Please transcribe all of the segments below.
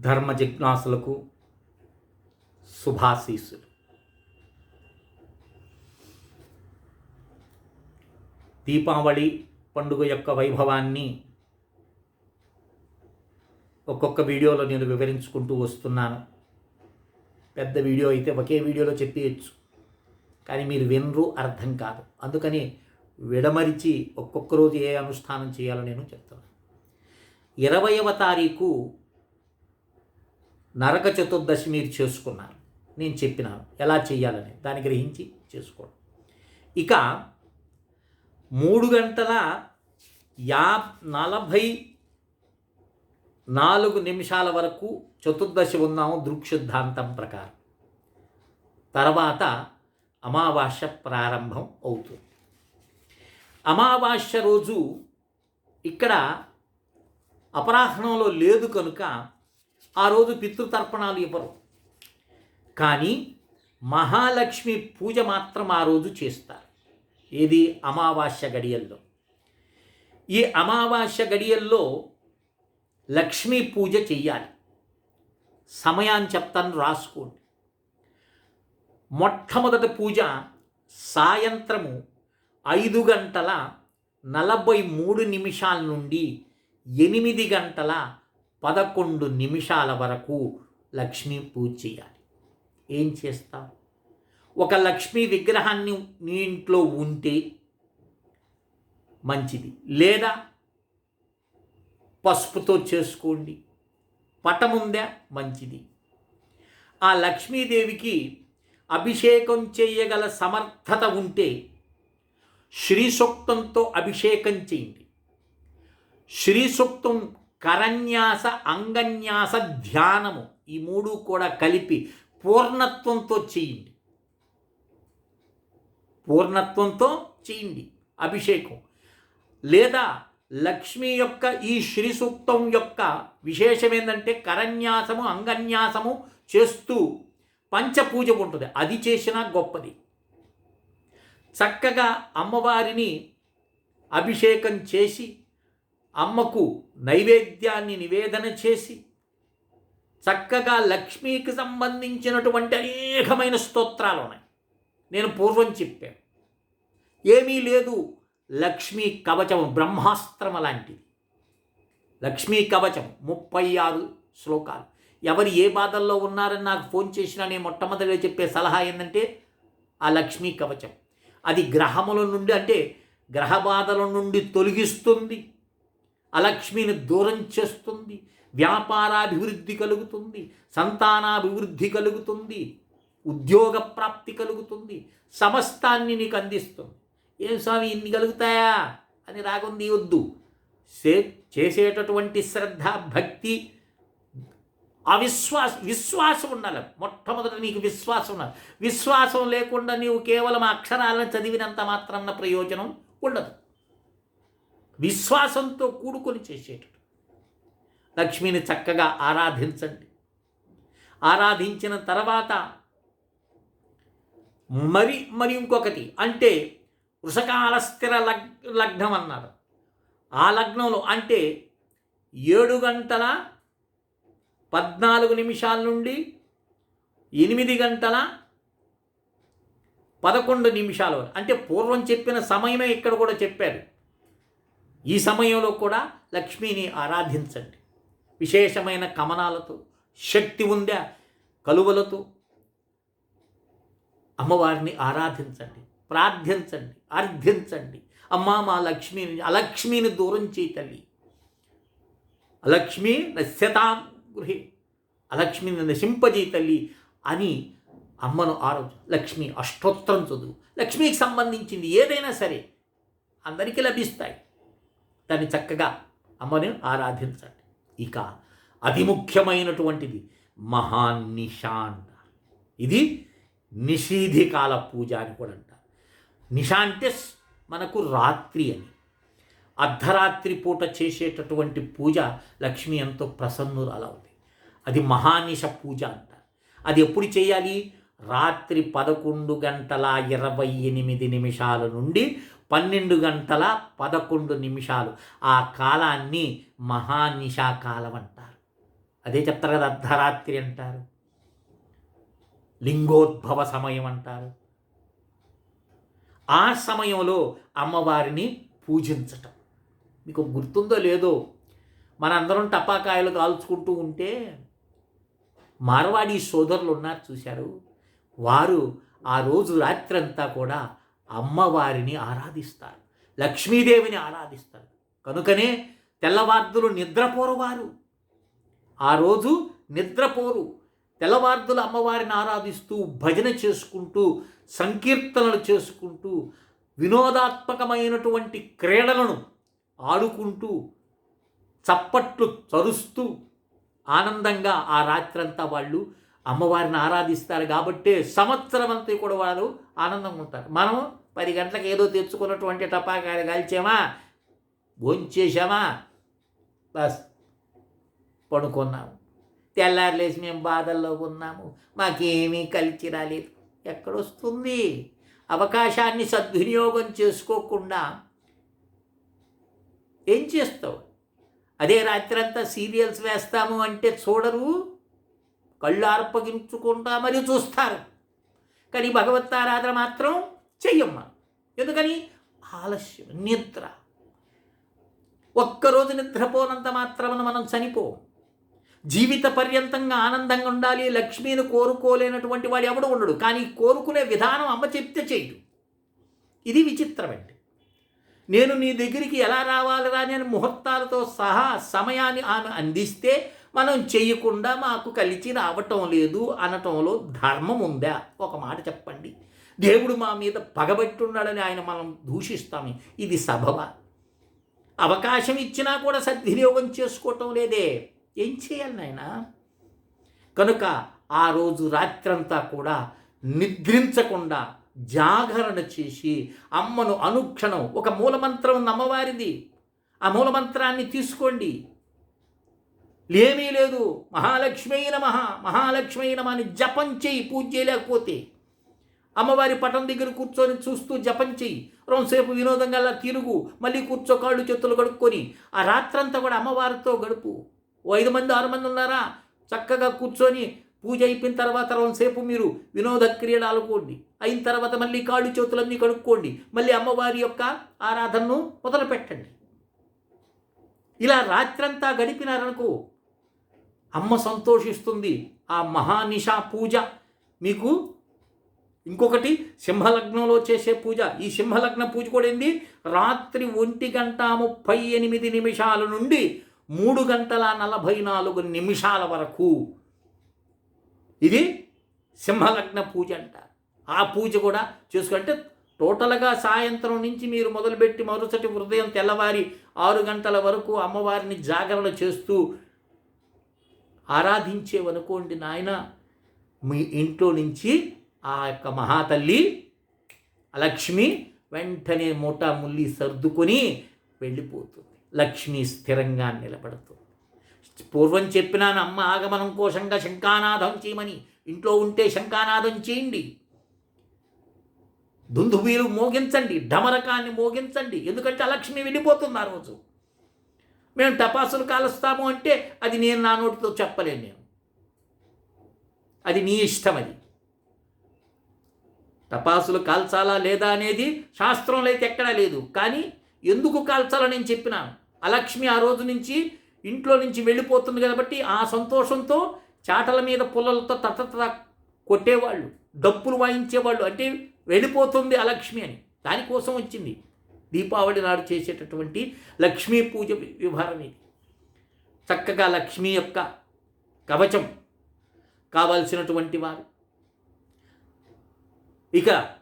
ధర్మ జిజ్ఞాసులకు శుభాశీస్సులు. దీపావళి పండుగ యొక్క వైభవాన్ని ఒక్కొక్క వీడియోలో నేను వివరించుకుంటూ వస్తున్నాను. పెద్ద వీడియో అయితే ఒకే వీడియోలో చెప్పేయచ్చు. కానీ మీరు వినరు అర్థం కాదు. అందుకని విడమరిచి ఒక్కొక్క రోజు ఏ అనుష్ఠానం చేయాలో నేను చెప్తున్నాను. ఇరవయవ తారీఖు నరక చతుర్దశి మీరు చేసుకున్నారు. నేను చెప్పినాను. ఎలా చేయాలని దాన్ని గ్రహించి చేసుకోండి. ఇక మూడు గంటల యా నలభై నాలుగు నిమిషాల వరకు చతుర్దశి ఉన్నాము దృక్సిద్ధాంతం ప్రకారం. తర్వాత అమావాస్య ప్రారంభం అవుతుంది. అమావాస్య రోజు ఇక్కడ అపరాహ్నంలో లేదు కనుక ఆ రోజు పితృతర్పణాలు ఇవ్వరు. కానీ మహాలక్ష్మి పూజ మాత్రం ఆ రోజు చేస్తారు. ఇది అమావాస్య గడియల్లో. ఈ అమావాస్య గడియల్లో లక్ష్మీ పూజ చెయ్యాలి. సమయాన్ని చెప్తాను రాసుకోండి. మొట్టమొదటి పూజ సాయంత్రము ఐదు గంటల నలభై మూడు నిమిషాల నుండి ఎనిమిది గంటల పదకొండు నిమిషాల వరకు లక్ష్మీ పూజ చేయాలి. ఏం చేస్తావు ఒక లక్ష్మీ విగ్రహాన్ని నీ ఇంట్లో ఉంటే మంచిది. లేదా పసుపుతో చేసుకోండి. పటముందా మంచిది. ఆ లక్ష్మీదేవికి అభిషేకం చేయగల సమర్థత ఉంటే శ్రీ సూక్తంతో అభిషేకం చేయండి. శ్రీ సూక్తం కరన్యాస అంగన్యాస ధ్యానము ఈ మూడు కూడా కలిపి పూర్ణత్వంతో చేయండి. పూర్ణత్వంతో చేయండి అభిషేకం. లేదా లక్ష్మి యొక్క ఈ శ్రీ సూక్తం యొక్క విశేషం ఏంటంటే కరన్యాసము అంగన్యాసము చేస్తూ పంచపూజ ఉంటుంది. అది చేసినా గొప్పది. చక్కగా అమ్మవారిని అభిషేకం చేసి అమ్మకు నైవేద్యాన్ని నివేదన చేసి చక్కగా లక్ష్మీకి సంబంధించినటువంటి అనేకమైన స్తోత్రాలు ఉన్నాయి. నేను పూర్వం చెప్పాను. ఏమీ లేదు లక్ష్మీ కవచం బ్రహ్మాస్త్రం లాంటిది లక్ష్మీ కవచం ముప్పై ఆరు శ్లోకాలు. ఎవరు ఏ బాధల్లో ఉన్నారని నాకు ఫోన్ చేసినా నేను మొట్టమొదటిగా చెప్పే సలహా ఏంటంటే ఆ లక్ష్మీ కవచం. అది గ్రహముల నుండి అంటే గ్రహ బాధల నుండి తొలగిస్తుంది. అలక్ష్మిని దూరం చేస్తుంది వ్యాపారాభివృద్ధి కలుగుతుంది సంతానాభివృద్ధి కలుగుతుంది ఉద్యోగ ప్రాప్తి కలుగుతుంది సమస్తాన్ని నీకు అందిస్తుంది. ఏం స్వామి ఇన్ని కలుగుతాయా? అని రాగుంది వద్దు. సే చేసేటటువంటి శ్రద్ధ భక్తి అవిశ్వాస విశ్వాసం ఉండాలి. మొట్టమొదట నీకు విశ్వాసం ఉండాలి. విశ్వాసం లేకుండా నీవు కేవలం అక్షరాలను చదివినంత మాత్రం ప్రయోజనం ఉండదు. విశ్వాసంతో కూడుకొని చేసేటట్టు. లక్ష్మిని చక్కగా ఆరాధించండి. ఆరాధించిన తర్వాత మరి మరి ఇంకొకటి అంటే వృషకాల స్థిర లగ్ లగ్నం అన్నారు. ఆ లగ్నంలో అంటే ఏడు గంటల పద్నాలుగు నిమిషాల నుండి ఎనిమిది గంటల పదకొండు నిమిషాల వరకు. అంటే పూర్వం చెప్పిన సమయమే ఇక్కడ కూడా చెప్పారు. ఈ సమయంలో కూడా లక్ష్మిని ఆరాధించండి. విశేషమైన కమనాలతో శక్తి ఉందా కలువలతో అమ్మవారిని ఆరాధించండి. ప్రార్థించండి అర్థించండి అమ్మా మా లక్ష్మిని అలక్ష్మిని దూరం చేయి తల్లి. అలక్ష్మి నశ్యతాం గృహే అలక్ష్మిని నశింపజే తల్లి అని అమ్మను ఆరోజు లక్ష్మి అష్టోత్తరం చదువు. లక్ష్మికి సంబంధించింది ఏదైనా సరే అందరికీ లభిస్తాయి. దాన్ని చక్కగా అమ్మని ఆరాధించండి. ఇక అతి ముఖ్యమైనటువంటిది మహానిషాండ ఇది నిషీధికాల పూజ అని కూడా అంటారు. నిష అంటే మనకు రాత్రి అని. అర్ధరాత్రి పూట చేసేటటువంటి పూజ లక్ష్మి ఎంతో ప్రసన్నురాలవుతుంది అది మహానిష పూజ అంటారు. అది ఎప్పుడు చేయాలి? రాత్రి పదకొండు గంటల ఇరవై ఎనిమిది నిమిషాల నుండి పన్నెండు గంటల పదకొండు నిమిషాలు. ఆ కాలాన్ని మహానిషా కాలం అంటారు అదే చెప్తారు కదా అర్ధరాత్రి అంటారు. లింగోద్భవ సమయం అంటారు ఆ సమయంలో అమ్మవారిని పూజించటం. మీకు గుర్తుందో లేదో మనందరం టపాకాయలు కాల్చుకుంటూ ఉంటే మార్వాడి సోదరులు ఉన్నారు చూశారు. వారు ఆ రోజు రాత్రంతా కూడా అమ్మవారిని ఆరాధిస్తారు. లక్ష్మీదేవిని ఆరాధిస్తారు. కనుకనే తెల్లవార్దులు నిద్రపోరు వారు ఆ రోజు నిద్రపోరు. తెల్లవార్దులు అమ్మవారిని ఆరాధిస్తూ భజన చేసుకుంటూ సంకీర్తనలు చేసుకుంటూ వినోదాత్మకమైనటువంటి క్రీడలను ఆడుకుంటూ చప్పట్లు చరుస్తూ ఆనందంగా ఆ రాత్రంతా వాళ్ళు అమ్మవారిని ఆరాధిస్తారు. కాబట్టే సంవత్సరం అంతా కూడా వాళ్ళు ఆనందంగా ఉంటారు. మనం పది గంటలకు ఏదో తెచ్చుకున్నటువంటి టపాకాయలు కాల్చామా? భోంచేసామా బస్. పడుకున్నాము. తెల్లారులేసి మేము బాధల్లో ఉన్నాము. మాకేమీ కలిసి రాలేదు. ఎక్కడొస్తుంది? అవకాశాన్ని సద్వినియోగం చేసుకోకుండా ఏం చేస్తావు? అదే రాత్రంతా సీరియల్స్ వేస్తాము అంటే చూడరు. కళ్ళు అర్పగించుకుంటా మరి చూస్తారు. కానీ భగవత్తారాధన మాత్రం చెయ్యమ్మా. ఎందుకని? ఆలస్యం నిద్ర. ఒక్కరోజు నిద్రపోనంత మాత్రమున మనం చనిపో. జీవిత పర్యంతంగా ఆనందంగా ఉండాలి లక్ష్మిని కోరుకోలేనటువంటి వాడు ఎవడు ఉండడు. కానీ కోరుకునే విధానం అమ్మ చెప్తే చేయడు ఇది విచిత్రమండి. నేను నీ దగ్గరికి ఎలా రావాలిరా నేను ముహూర్తాలతో సహా సమయాన్ని ఆమె అందిస్తే మనం చెయ్యకుండా మాకు కలిసి రావటం లేదు అనటంలో ధర్మం ఉందా? ఒక మాట చెప్పండి. దేవుడు మా మీద పగబట్టున్నాడని ఆయన మనం దూషిస్తామే ఇది సభవ? అవకాశం ఇచ్చినా కూడా సద్వినియోగం చేసుకోవటం లేదే. ఏం చేయాలి నాయన? కనుక ఆ రోజు రాత్రంతా కూడా నిద్రించకుండా జాగరణ చేసి అమ్మను అనుక్షణం ఒక మూలమంత్రం ఉంది అమ్మవారిది. ఆ మూలమంత్రాన్ని తీసుకోండి. ఏమీ లేదు. మహాలక్ష్మీ నమ. మహాలక్ష్మీ నమ అని జపం చేయి పూజ చేయలేకపోతే అమ్మవారి పటం దగ్గర కూర్చొని చూస్తూ జపం చెయ్యి రోజుసేపు వినోదంగా అలా తిరుగు. మళ్ళీ కూర్చో కాళ్ళు చేతులు కడుక్కొని. ఆ రాత్రంతా కూడా అమ్మవారితో గడుపు. ఓ ఐదు మంది ఆరు మంది ఉన్నారా? చక్కగా కూర్చొని పూజ అయిపోయిన తర్వాత రోజుసేపు మీరు వినోద క్రీడలు ఆడుకోండి అయిన తర్వాత మళ్ళీ కాళ్ళు చేతులన్నీ కడుక్కోండి. మళ్ళీ అమ్మవారి యొక్క ఆరాధనను మొదలుపెట్టండి. ఇలా రాత్రంతా గడిపినారనుకో అమ్మ సంతోషిస్తుంది. ఆ మహానిషా పూజ మీకు ఇంకొకటి సింహలగ్నంలో చేసే పూజ. ఈ సింహలగ్న పూజ కూడా ఏంది? రాత్రి ఒంటి గంట ముప్పై ఎనిమిది నిమిషాల నుండి మూడు గంటల నలభై నాలుగు నిమిషాల వరకు. ఇది సింహలగ్న పూజ అంట. ఆ పూజ కూడా చూసుకుంటే టోటల్గా సాయంత్రం నుంచి మీరు మొదలుపెట్టి మరుసటి ఉదయం తెల్లవారి ఆరు గంటల వరకు అమ్మవారిని జాగరణ చేస్తూ ఆరాధించేవనుకోండి నాయన మీ ఇంట్లో నుంచి ఆ యొక్క మహాతల్లి లక్ష్మి వెంటనే మూటా ముల్లి సర్దుకొని వెళ్ళిపోతుంది. లక్ష్మి స్థిరంగా నిలబడుతుంది. పూర్వం చెప్పినాను అమ్మ ఆగమనం కోసంగా శంఖానాదం చేయమని ఇంట్లో ఉంటే శంఖానాదం చేయండి. దుందుబీలు మోగించండి ఢమరకాన్ని మోగించండి. ఎందుకంటే లక్ష్మి వెళ్ళిపోతుంది ఆ రోజు. మేము టపాసులు కాలుస్తాము అంటే అది నేను నా నోటితో చెప్పలేను నేను. అది నీ ఇష్టం అది. టపాసులు కాల్చాలా లేదా అనేది శాస్త్రంలో అయితే ఎక్కడా లేదు. కానీ ఎందుకు కాల్చాలని నేను చెప్పినాను. అలక్ష్మి ఆ రోజు నుంచి ఇంట్లో నుంచి వెళ్ళిపోతుంది కాబట్టి ఆ సంతోషంతో చాటల మీద పుల్లలతో తట కొట్టేవాళ్ళు డప్పులు వాయించేవాళ్ళు. అంటే వెళ్ళిపోతుంది అలక్ష్మి అని. దానికోసం వచ్చింది. దీపావళి నాడు చేసేటటువంటి లక్ష్మీ పూజ వివరణ ఇది. చక్కగా లక్ష్మి యొక్క కవచం కావాల్సినటువంటి వారు ఇక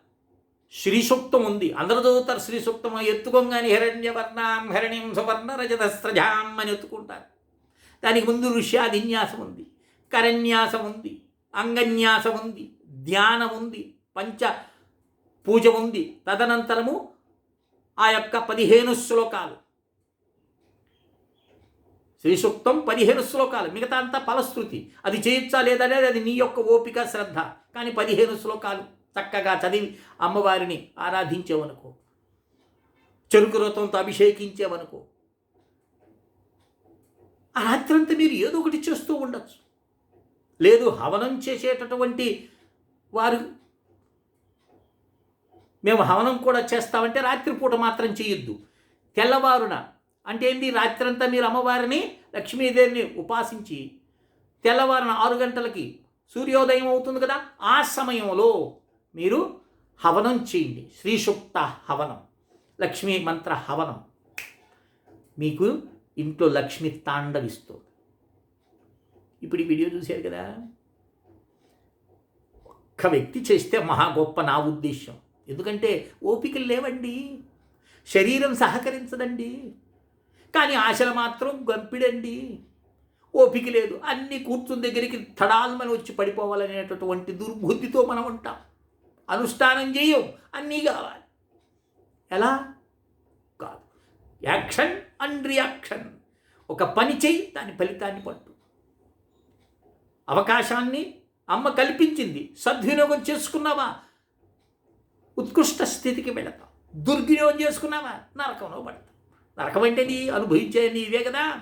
శ్రీ సూక్తం ఉంది అందరూ చదువుతారు శ్రీ సూక్తం ఎత్తుకోగానే హిరణ్యవర్ణాం హిరణ్యం సువర్ణ రజతస్రజాం అని ఎత్తుకుంటారు. దానికి ముందు ఋష్యాధిన్యాసం ఉంది కరన్యాసం ఉంది అంగన్యాసం ఉంది ధ్యానం ఉంది పంచ పూజ ఉంది తదనంతరము ఆ యొక్క పదిహేను శ్లోకాలు. శ్రీ సూక్తం పదిహేను శ్లోకాలు. మిగతా అంతా ఫలశ్రుతి. అది చేయొచ్చా లేదనేది అది నీ యొక్క ఓపిక శ్రద్ధ. కానీ పదిహేను శ్లోకాలు. చక్కగా చదివి అమ్మవారిని ఆరాధించేవనుకో. చెరుకు రథంతో అభిషేకించేవనుకో. ఆ రాత్రంతా మీరు ఏదో ఒకటి చేస్తూ ఉండొచ్చు. లేదు హవనం చేసేటటువంటి వారు. మేము హవనం కూడా చేస్తామంటే రాత్రిపూట మాత్రం చేయొద్దు. తెల్లవారున అంటే ఏంటి రాత్రంతా మీరు అమ్మవారిని లక్ష్మీదేవిని ఉపాసించి తెల్లవారున ఆరు గంటలకి సూర్యోదయం అవుతుంది కదా? ఆ సమయంలో మీరు హవనం చేయండి. శ్రీశుక్త హవనం. లక్ష్మీ మంత్ర హవనం. మీకు ఇంట్లో లక్ష్మి తాండవిస్తుంది. ఇప్పుడు ఈ వీడియో చూశారు కదా? ఒక్క వ్యక్తి చేస్తే మహా గొప్ప నా ఉద్దేశం ఎందుకంటే ఓపికలు లేవండి. శరీరం సహకరించదండి. కానీ ఆశలు మాత్రం గంపిడండి. ఓపిక లేదు. అన్నీ కూర్చుని దగ్గరికి తడాల్మని వచ్చి పడిపోవాలనేటటువంటి దుర్బుద్ధితో మనం ఉంటాం. అనుష్ఠానం చేయు. అన్నీ కావాలి. ఎలా? కాదు. Action and reaction. ఒక పని చేయి దాని ఫలితాన్ని పట్టు. అవకాశాన్ని అమ్మ కల్పించింది. సద్వినియోగం చేసుకున్నావా? ఉత్కృష్ట స్థితికి వెళతాం దుర్వినియోగం చేసుకున్నావా? నరకంలో పడతాం నరకం అంటే నీ అనుభవించే నీవే కదా.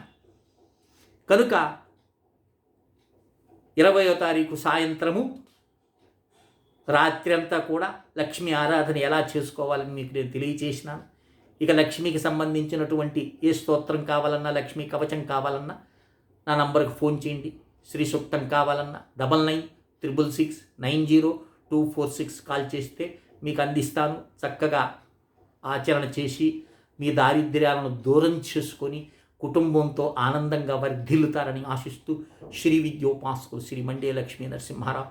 కనుక ఇరవయో తారీఖు సాయంత్రము రాత్రి అంతా కూడా లక్ష్మీ ఆరాధన ఎలా చేసుకోవాలని మీకు నేను తెలియచేసినాను. ఇక లక్ష్మికి సంబంధించినటువంటి ఏ స్తోత్రం కావాలన్నా లక్ష్మీ కవచం కావాలన్నా నా నంబర్కి ఫోన్ చేయండి. శ్రీ సూక్తం కావాలన్నా double nine triple six nine zero two four six call చేస్తే మీకు అందిస్తాను. చక్కగా ఆచరణ చేసి మీ దారిద్ర్యాలను దూరం చేసుకొని కుటుంబంతో ఆనందంగా వర్ధిల్లుతారని ఆశిస్తూ శ్రీ విద్యోపాసకులు శ్రీ మండే లక్ష్మీ నరసింహారావు